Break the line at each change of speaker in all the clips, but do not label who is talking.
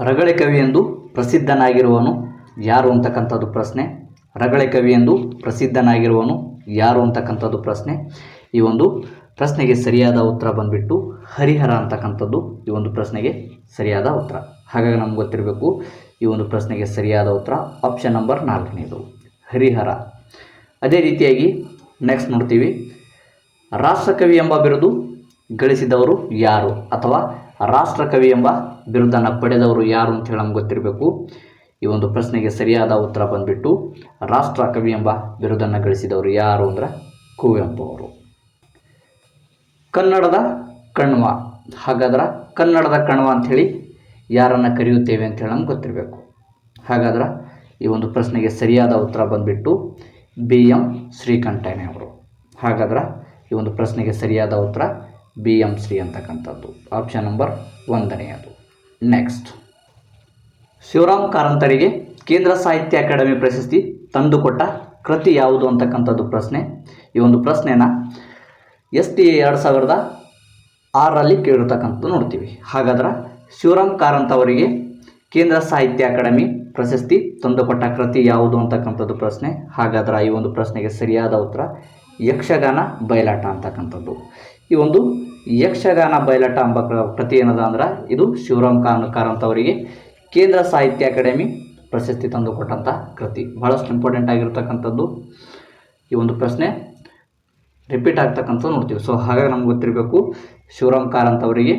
ರಗಳೆ ಕವಿ ಎಂದು ಪ್ರಸಿದ್ಧನಾಗಿರುವನು ಯಾರು ಅಂತಕ್ಕಂಥದ್ದು ಪ್ರಶ್ನೆ. ರಗಳೆ ಕವಿ ಎಂದು ಪ್ರಸಿದ್ಧನಾಗಿರುವನು ಯಾರು ಅಂತಕ್ಕಂಥದ್ದು ಪ್ರಶ್ನೆ. ಈ ಒಂದು ಪ್ರಶ್ನೆಗೆ ಸರಿಯಾದ ಉತ್ತರ ಬಂದ್ಬಿಟ್ಟು ಹರಿಹರ ಅಂತಕ್ಕಂಥದ್ದು ಈ ಒಂದು ಪ್ರಶ್ನೆಗೆ ಸರಿಯಾದ ಉತ್ತರ. ಹಾಗಾಗಿ ನಮ್ಗೆ ಗೊತ್ತಿರಬೇಕು ಈ ಒಂದು ಪ್ರಶ್ನೆಗೆ ಸರಿಯಾದ ಉತ್ತರ ಆಪ್ಷನ್ ನಂಬರ್ ನಾಲ್ಕನೇದು. ಹರಿಹರ. ಅದೇ ರೀತಿಯಾಗಿ ನೆಕ್ಸ್ಟ್ ನೋಡ್ತೀವಿ. ರಾಷ್ಟ್ರಕವಿ ಎಂಬ ಬಿರುದು ಗಳಿಸಿದವರು ಯಾರು ಅಥವಾ ರಾಷ್ಟ್ರಕವಿ ಎಂಬ ಬಿರುದನ್ನು ಪಡೆದವರು ಯಾರು ಅಂತ ಹೇಳಿ ನಮ್ಗೆ ಗೊತ್ತಿರಬೇಕು. ಈ ಒಂದು ಪ್ರಶ್ನೆಗೆ ಸರಿಯಾದ ಉತ್ತರ ಬಂದ್ಬಿಟ್ಟು ರಾಷ್ಟ್ರಕವಿ ಎಂಬ ಬಿರುದನ್ನು ಗಳಿಸಿದವರು ಯಾರು ಅಂದ್ರೆ ಕುವೆಂಪು ಅವರು. ಕನ್ನಡದ ಕಣ್ವ. ಹಾಗಾದ್ರೆ ಕನ್ನಡದ ಕಣ್ವ ಅಂಥೇಳಿ ಯಾರನ್ನು ಕರೆಯುತ್ತೇವೆ ಅಂತ ಹೇಳಿ ನಮ್ಗೆ ಗೊತ್ತಿರಬೇಕು. ಹಾಗಾದ್ರೆ ಈ ಒಂದು ಪ್ರಶ್ನೆಗೆ ಸರಿಯಾದ ಉತ್ತರ ಬಂದ್ಬಿಟ್ಟು ಬಿ ಎಂ ಶ್ರೀಕಂಠಯ್ಯ ಅವರು ಹಾಗಾದ್ರೆ ಈ ಒಂದು ಪ್ರಶ್ನೆಗೆ ಸರಿಯಾದ ಉತ್ತರ ಬಿ ಎಂ ಶ್ರೀ ಅಂತಕ್ಕಂಥದ್ದು. ಆಪ್ಷನ್ ನಂಬರ್ ಒಂದನೆಯದು ನೆಕ್ಸ್ಟ್ ಶಿವರಾಮ್ ಕಾರಂತರಿಗೆ ಕೇಂದ್ರ ಸಾಹಿತ್ಯ ಅಕಾಡೆಮಿ ಪ್ರಶಸ್ತಿ ತಂದುಕೊಟ್ಟ ಕೃತಿ ಯಾವುದು ಅಂತಕ್ಕಂಥದ್ದು ಪ್ರಶ್ನೆ. ಈ ಒಂದು ಪ್ರಶ್ನೆನ ಎಸ್ ಟಿ ಎರಡು ಸಾವಿರದ ಆರರಲ್ಲಿ ಕೇಳಿರ್ತಕ್ಕಂಥದ್ದು ನೋಡ್ತೀವಿ. ಹಾಗಾದ್ರೆ ಶಿವರಾಮ್ ಕಾರಂತ್ ಅವರಿಗೆ ಕೇಂದ್ರ ಸಾಹಿತ್ಯ ಅಕಾಡೆಮಿ ಪ್ರಶಸ್ತಿ ತಂದುಕೊಟ್ಟ ಕೃತಿ ಯಾವುದು ಅಂತಕ್ಕಂಥದ್ದು ಪ್ರಶ್ನೆ. ಹಾಗಾದ್ರೆ ಈ ಒಂದು ಪ್ರಶ್ನೆಗೆ ಸರಿಯಾದ ಉತ್ತರ ಯಕ್ಷಗಾನ ಬಯಲಾಟ ಅಂತಕ್ಕಂಥದ್ದು. ಈ ಒಂದು ಯಕ್ಷಗಾನ ಬಯಲಾಟ ಎಂಬ ಕೃತಿ ಏನದ ಅಂದ್ರೆ ಇದು ಶಿವರಾಮ್ ಕಾನ್ ಕಾರಂತ್ ಅವರಿಗೆ ಕೇಂದ್ರ ಸಾಹಿತ್ಯ ಅಕಾಡೆಮಿ ಪ್ರಶಸ್ತಿ ತಂದುಕೊಟ್ಟಂಥ ಕೃತಿ. ಬಹಳಷ್ಟು ಇಂಪಾರ್ಟೆಂಟ್ ಆಗಿರ್ತಕ್ಕಂಥದ್ದು ಈ ಒಂದು ಪ್ರಶ್ನೆ ರಿಪೀಟ್ ಆಗ್ತಕ್ಕಂಥದ್ದು ನೋಡ್ತೀವಿ. ಸೊ ಹಾಗಾಗಿ ನಮ್ಗೆ ಗೊತ್ತಿರಬೇಕು, ಶಿವರಾಮ್ ಕಾರಂತವರಿಗೆ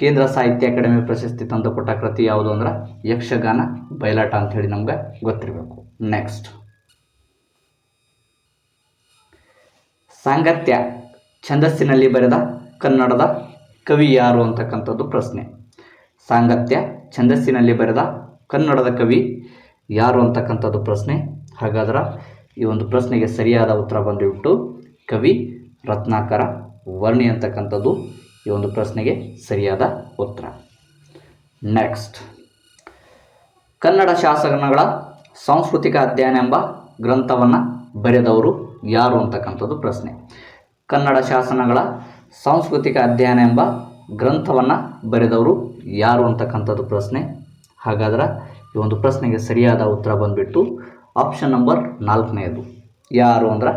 ಕೇಂದ್ರ ಸಾಹಿತ್ಯ ಅಕಾಡೆಮಿ ಪ್ರಶಸ್ತಿ ತಂದುಕೊಟ್ಟ ಕೃತಿ ಯಾವುದು ಅಂದ್ರೆ ಯಕ್ಷಗಾನ ಬಯಲಾಟ ಅಂತ ಹೇಳಿ ನಮ್ಗೆ ಗೊತ್ತಿರಬೇಕು. ನೆಕ್ಸ್ಟ್ ಸಾಂಗತ್ಯ. ಛಂದಸ್ಸಿನಲ್ಲಿ ಬರೆದ ಕನ್ನಡದ ಕವಿ ಯಾರು ಅಂತಕ್ಕಂಥದ್ದು ಪ್ರಶ್ನೆ. ಸಾಂಗತ್ಯ, ಛಂದಸ್ಸಿನಲ್ಲಿ ಬರೆದ ಕನ್ನಡದ ಕವಿ ಯಾರು ಅಂತಕ್ಕಂಥದ್ದು ಪ್ರಶ್ನೆ. ಹಾಗಾದ್ರೆ ಈ ಒಂದು ಪ್ರಶ್ನೆಗೆ ಸರಿಯಾದ ಉತ್ತರ ಬಂದುಬಿಟ್ಟು ಕವಿ ರತ್ನಾಕರ ವರ್ಣಿ ಅಂತಕ್ಕಂಥದ್ದು ಈ ಒಂದು ಪ್ರಶ್ನೆಗೆ ಸರಿಯಾದ ಉತ್ತರ. ನೆಕ್ಸ್ಟ್ ಕನ್ನಡ ಶಾಸನಗಳ ಸಾಂಸ್ಕೃತಿಕ ಅಧ್ಯಯನ ಎಂಬ ಗ್ರಂಥವನ್ನು ಬರೆದವರು ಯಾರು ಅಂತಕ್ಕಂಥದ್ದು ಪ್ರಶ್ನೆ. ಕನ್ನಡ ಶಾಸನಗಳ ಸಾಂಸ್ಕೃತಿಕ ಅಧ್ಯಯನ ಎಂಬ ಗ್ರಂಥವನ್ನು ಬರೆದವರು ಯಾರು ಅಂತಕ್ಕಂಥದ್ದು ಪ್ರಶ್ನೆ. ಹಾಗಾದ್ರೆ ಈ ಒಂದು ಪ್ರಶ್ನೆಗೆ ಸರಿಯಾದ ಉತ್ತರ ಬಂದುಬಿಟ್ಟು ಆಪ್ಷನ್ ನಂಬರ್ ನಾಲ್ಕನೆಯದು ಯಾರು ಅಂದ್ರೆ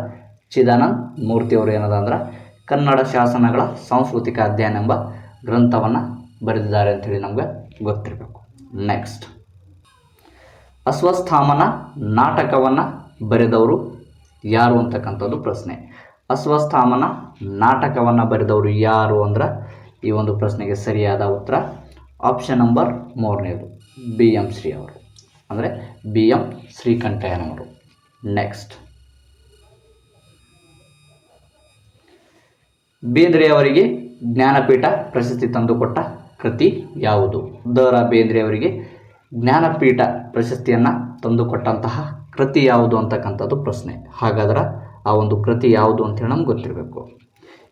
ಚಿದಾನಂದ್ ಮೂರ್ತಿಯವರು ಏನದ ಅಂದ್ರೆ ಕನ್ನಡ ಶಾಸನಗಳ ಸಾಂಸ್ಕೃತಿಕ ಅಧ್ಯಯನ ಎಂಬ ಗ್ರಂಥವನ್ನು ಬರೆದಿದ್ದಾರೆ ಅಂಥೇಳಿ ನಮಗೆ ಗೊತ್ತಿರಬೇಕು. ನೆಕ್ಸ್ಟ್ ಅಸ್ವಸ್ಥಾಮನ ನಾಟಕವನ್ನು ಬರೆದವರು ಯಾರು ಅಂತಕ್ಕಂಥದ್ದು ಪ್ರಶ್ನೆ. ಅಶ್ವತ್ಥಾಮನ ನಾಟಕವನ್ನು ಬರೆದವರು ಯಾರು ಅಂದ್ರೆ ಈ ಒಂದು ಪ್ರಶ್ನೆಗೆ ಸರಿಯಾದ ಉತ್ತರ ಆಪ್ಷನ್ ನಂಬರ್ ಮೂರನೇದು ಬಿ ಎಂ ಶ್ರೀ ಅವರು. ಅಂದರೆ ಬಿ ಎಂ ಶ್ರೀಕಂಠಯ್ಯನವರು. ನೆಕ್ಸ್ಟ್ ಬೇಂದ್ರೆಯವರಿಗೆ ಜ್ಞಾನಪೀಠ ಪ್ರಶಸ್ತಿ ತಂದುಕೊಟ್ಟ ಕೃತಿ ಯಾವುದು? ದ ರಾ ಬೇಂದ್ರೆಯವರಿಗೆ ಜ್ಞಾನಪೀಠ ಪ್ರಶಸ್ತಿಯನ್ನು ತಂದುಕೊಟ್ಟಂತಹ ಕೃತಿ ಯಾವುದು ಅಂತಕ್ಕಂಥದ್ದು ಪ್ರಶ್ನೆ. ಹಾಗಾದ್ರೆ ಆ ಒಂದು ಕೃತಿ ಯಾವುದು ಅಂತೇಳಿ ನಮ್ಗೆ ಗೊತ್ತಿರಬೇಕು.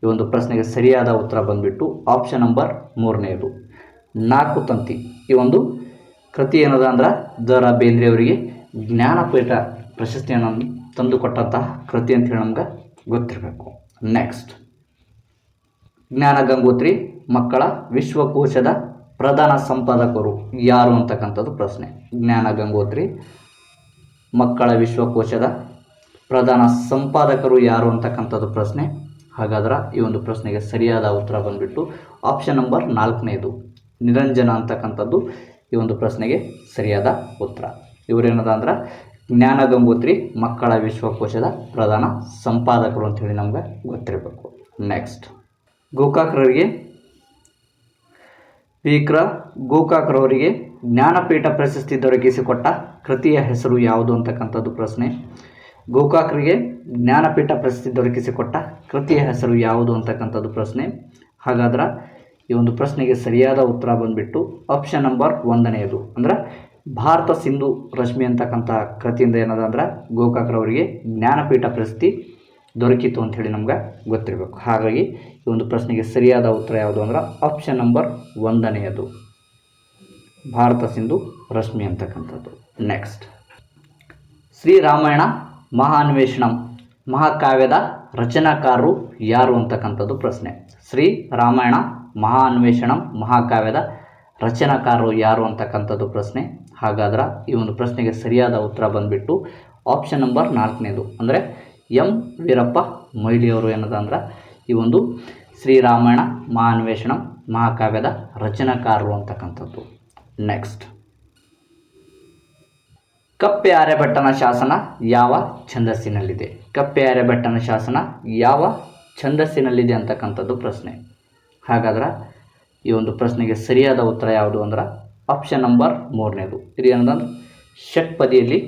ಈ ಒಂದು ಪ್ರಶ್ನೆಗೆ ಸರಿಯಾದ ಉತ್ತರ ಬಂದುಬಿಟ್ಟು ಆಪ್ಷನ್ ನಂಬರ್ ಮೂರನೆಯದು ನಾಲ್ಕು ತಂತಿ. ಈ ಒಂದು ಕೃತಿ ಏನದ ಅಂದ್ರೆ ದ ರಾ ಬೇಂದ್ರೆಯವರಿಗೆ ಜ್ಞಾನಪೀಠ ಪ್ರಶಸ್ತಿಯನ್ನು ತಂದುಕೊಟ್ಟಂತಹ ಕೃತಿ ಅಂತ ಹೇಳಿ ನಮ್ಗೆ ಗೊತ್ತಿರಬೇಕು. ನೆಕ್ಸ್ಟ್ ಜ್ಞಾನ ಗಂಗೋತ್ರಿ ಮಕ್ಕಳ ವಿಶ್ವಕೋಶದ ಪ್ರಧಾನ ಸಂಪಾದಕರು ಯಾರು ಅಂತಕ್ಕಂಥದ್ದು ಪ್ರಶ್ನೆ. ಜ್ಞಾನ ಗಂಗೋತ್ರಿ ಮಕ್ಕಳ ವಿಶ್ವಕೋಶದ ಪ್ರಧಾನ ಸಂಪಾದಕರು ಯಾರು ಅಂತಕ್ಕಂಥದ್ದು ಪ್ರಶ್ನೆ. ಹಾಗಾದ್ರೆ ಈ ಒಂದು ಪ್ರಶ್ನೆಗೆ ಸರಿಯಾದ ಉತ್ತರ ಬಂದುಬಿಟ್ಟು ಆಪ್ಷನ್ ನಂಬರ್ ನಾಲ್ಕನೇದು, ನಿರಂಜನ ಅಂತಕ್ಕಂಥದ್ದು ಈ ಒಂದು ಪ್ರಶ್ನೆಗೆ ಸರಿಯಾದ ಉತ್ತರ. ಇವರೇನದ ಅಂದ್ರೆ, ಜ್ಞಾನ ಗಂಗೋತ್ರಿ ಮಕ್ಕಳ ವಿಶ್ವಕೋಶದ ಪ್ರಧಾನ ಸಂಪಾದಕರು ಅಂಥೇಳಿ ನಮ್ಗೆ ಗೊತ್ತಿರಬೇಕು. ನೆಕ್ಸ್ಟ್ ಗೋಕಾಕ್ರವರಿಗೆ ವಿಕ್ರ ಗೋಕಾಕ್ರವರಿಗೆ ಜ್ಞಾನಪೀಠ ಪ್ರಶಸ್ತಿ ದೊರಕಿಸಿಕೊಟ್ಟ ಕೃತಿಯ ಹೆಸರು ಯಾವುದು ಅಂತಕ್ಕಂಥದ್ದು ಪ್ರಶ್ನೆ. ಗೋಕಾಕ್ರಿಗೆ ಜ್ಞಾನಪೀಠ ಪ್ರಶಸ್ತಿ ದೊರಕಿಸಿಕೊಟ್ಟ ಕೃತಿಯ ಹೆಸರು ಯಾವುದು ಅಂತಕ್ಕಂಥದ್ದು ಪ್ರಶ್ನೆ. ಹಾಗಾದ್ರೆ ಈ ಒಂದು ಪ್ರಶ್ನೆಗೆ ಸರಿಯಾದ ಉತ್ತರ ಬಂದ್ಬಿಟ್ಟು ಆಪ್ಷನ್ ನಂಬರ್ ಒಂದನೆಯದು. ಅಂದ್ರೆ ಭಾರತ ಸಿಂಧು ರಶ್ಮಿ ಅಂತಕ್ಕಂಥ ಕೃತಿಯಿಂದ ಏನದ ಅಂದ್ರೆ ಗೋಕಾಕ್ರವರಿಗೆ ಜ್ಞಾನಪೀಠ ಪ್ರಶಸ್ತಿ ದೊರಕಿತು ಅಂಥೇಳಿ ನಮ್ಗೆ ಗೊತ್ತಿರಬೇಕು. ಹಾಗಾಗಿ ಈ ಒಂದು ಪ್ರಶ್ನೆಗೆ ಸರಿಯಾದ ಉತ್ತರ ಯಾವುದು ಅಂದ್ರೆ ಆಪ್ಷನ್ ನಂಬರ್ ಒಂದನೆಯದು. ಭಾರತ ಸಿಂಧು ರಶ್ಮಿ ಅಂತಕ್ಕಂಥದ್ದು. ನೆಕ್ಸ್ಟ್ ಶ್ರೀರಾಮಾಯಣ ಮಹಾನ್ವೇಷಣಂ, ಮಹಾಕಾವ್ಯದ ರಚನಾಕಾರರು ಯಾರು ಅಂತಕ್ಕಂಥದ್ದು ಪ್ರಶ್ನೆ. ಶ್ರೀ ರಾಮಾಯಣ, ಮಹಾನ್ವೇಷಣಂ, ಮಹಾಕಾವ್ಯದ ರಚನಾಕಾರರು ಯಾರು ಅಂತಕ್ಕಂಥದ್ದು ಪ್ರಶ್ನೆ. ಹಾಗಾದ್ರೆ ಈ ಒಂದು ಪ್ರಶ್ನೆಗೆ ಸರಿಯಾದ ಉತ್ತರ ಬಂದುಬಿಟ್ಟು ಆಪ್ಷನ್ ನಂಬರ್ ನಾಲ್ಕನೇದು. ಅಂದರೆ ಎಂ ವೀರಪ್ಪ ಮೊಯ್ಲಿಯವರು ಏನದಂದ್ರೆ ಈ ಒಂದು ಶ್ರೀರಾಮಾಯಣ ಮಹಾನ್ವೇಷಣಂ, ಮಹಾಕಾವ್ಯದ ರಚನಾಕಾರರು ಅಂತಕ್ಕಂಥದ್ದು. ನೆಕ್ಸ್ಟ್ ಕಪ್ಪೆ ಆರ್ಯಭಟ್ಟನ ಶಾಸನ ಯಾವ ಛಂದಸ್ಸಿನಲ್ಲಿದೆ? ಕಪ್ಪೆ ಆರ್ಯಭಟ್ಟನ ಶಾಸನ ಯಾವ ಛಂದಸ್ಸಿನಲ್ಲಿದೆ ಅಂತಕ್ಕಂಥದ್ದು ಪ್ರಶ್ನೆ. ಹಾಗಾದ್ರೆ ಈ ಒಂದು ಪ್ರಶ್ನೆಗೆ ಸರಿಯಾದ ಉತ್ತರ ಯಾವುದು ಅಂದ್ರೆ ಆಪ್ಷನ್ ನಂಬರ್ ಮೂರನೇದು. ಇದು ಏನಂದ್ರೆ ಷಟ್ಪದಿಯಲ್ಲಿ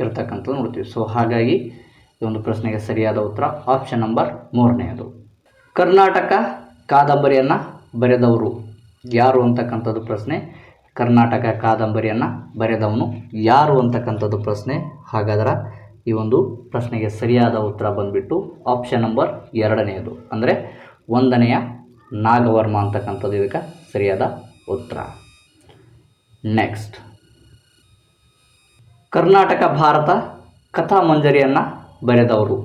ಇರತಕ್ಕಂಥದ್ದು ನೋಡ್ತೀವಿ. ಸೊ ಹಾಗಾಗಿ ಈ ಒಂದು ಪ್ರಶ್ನೆಗೆ ಸರಿಯಾದ ಉತ್ತರ ಆಪ್ಷನ್ ನಂಬರ್ ಮೂರನೆಯದು ಕರ್ನಾಟಕ ಕಾದಂಬರಿಯನ್ನು ಬರೆದವರು ಯಾರು ಅಂತಕ್ಕಂಥದ್ದು ಪ್ರಶ್ನೆ. ಕರ್ನಾಟಕ ಕಾದಂಬರಿಯನ್ನು ಬರೆದವನು ಯಾರು ಅಂತಕ್ಕಂಥದ್ದು ಪ್ರಶ್ನೆ. ಹಾಗಾದ್ರೆ ಈ ಒಂದು ಪ್ರಶ್ನೆಗೆ ಸರಿಯಾದ ಉತ್ತರ ಬಂದುಬಿಟ್ಟು ಆಪ್ಷನ್ ನಂಬರ್ ಎರಡನೆಯದು. ಅಂದರೆ ಒಂದನೆಯ ನಾಗವರ್ಮ ಅಂತಕ್ಕಂಥದ್ದು ಇದಕ್ಕೆ ಸರಿಯಾದ ಉತ್ತರ. ನೆಕ್ಸ್ಟ್ ಕರ್ನಾಟಕ, ಭಾರತ ಕಥಾಮಂಜರಿಯನ್ನು ಬರೆದವರು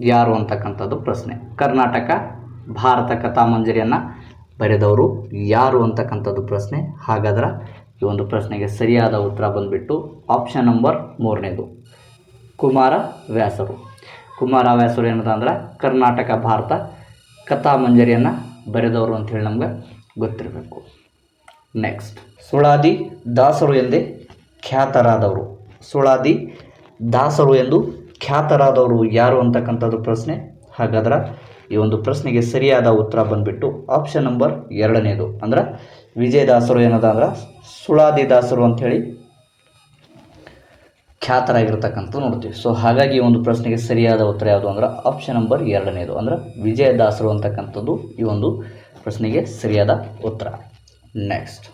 ಯಾರು ಅಂತಕ್ಕಂಥದ್ದು ಪ್ರಶ್ನೆ. ಕರ್ನಾಟಕ, ಭಾರತ ಕಥಾಮಂಜರಿಯನ್ನು ಬರೆದವರು ಯಾರು ಅಂತಕ್ಕಂಥದ್ದು ಪ್ರಶ್ನೆ. ಹಾಗಾದ್ರೆ ಈ ಒಂದು ಪ್ರಶ್ನೆಗೆ ಸರಿಯಾದ ಉತ್ತರ ಬಂದುಬಿಟ್ಟು ಆಪ್ಷನ್ ನಂಬರ್ ಮೂರನೇದು. ಕುಮಾರ ವ್ಯಾಸರು. ಕುಮಾರ ವ್ಯಾಸರು ಏನದಂದ್ರೆ ಕರ್ನಾಟಕ, ಭಾರತ ಕಥಾ ಮಂಜರಿಯನ್ನು ಬರೆದವರು ಅಂಥೇಳಿ ನಮ್ಗೆ ಗೊತ್ತಿರಬೇಕು. ನೆಕ್ಸ್ಟ್ ಸುಳಾದಿ ದಾಸರು ಎಂದೇ ಖ್ಯಾತರಾದವರು. ಸುಳಾದಿ ದಾಸರು ಎಂದು ಖ್ಯಾತರಾದವರು ಯಾರು ಅಂತಕ್ಕಂಥದ್ದು ಪ್ರಶ್ನೆ. ಹಾಗಾದ್ರೆ ಈ ಒಂದು ಪ್ರಶ್ನೆಗೆ ಸರಿಯಾದ ಉತ್ತರ ಬಂದುಬಿಟ್ಟು ಆಪ್ಷನ್ ನಂಬರ್ ಎರಡನೇದು. ಅಂದ್ರೆ ವಿಜಯದಾಸರು ಏನದ ಅಂದ್ರೆ ಸುಳಾದಿ ದಾಸರು ಅಂಥೇಳಿ ಖ್ಯಾತರಾಗಿರ್ತಕ್ಕಂಥ ನೋಡ್ತೀವಿ. ಸೊ ಹಾಗಾಗಿ ಈ ಒಂದು ಪ್ರಶ್ನೆಗೆ ಸರಿಯಾದ ಉತ್ತರ ಯಾವುದು ಅಂದ್ರೆ ಆಪ್ಷನ್ ನಂಬರ್ ಎರಡನೇದು. ಅಂದ್ರೆ ವಿಜಯದಾಸರು ಅಂತಕ್ಕಂಥದ್ದು ಈ ಒಂದು ಪ್ರಶ್ನೆಗೆ ಸರಿಯಾದ ಉತ್ತರ. ನೆಕ್ಸ್ಟ್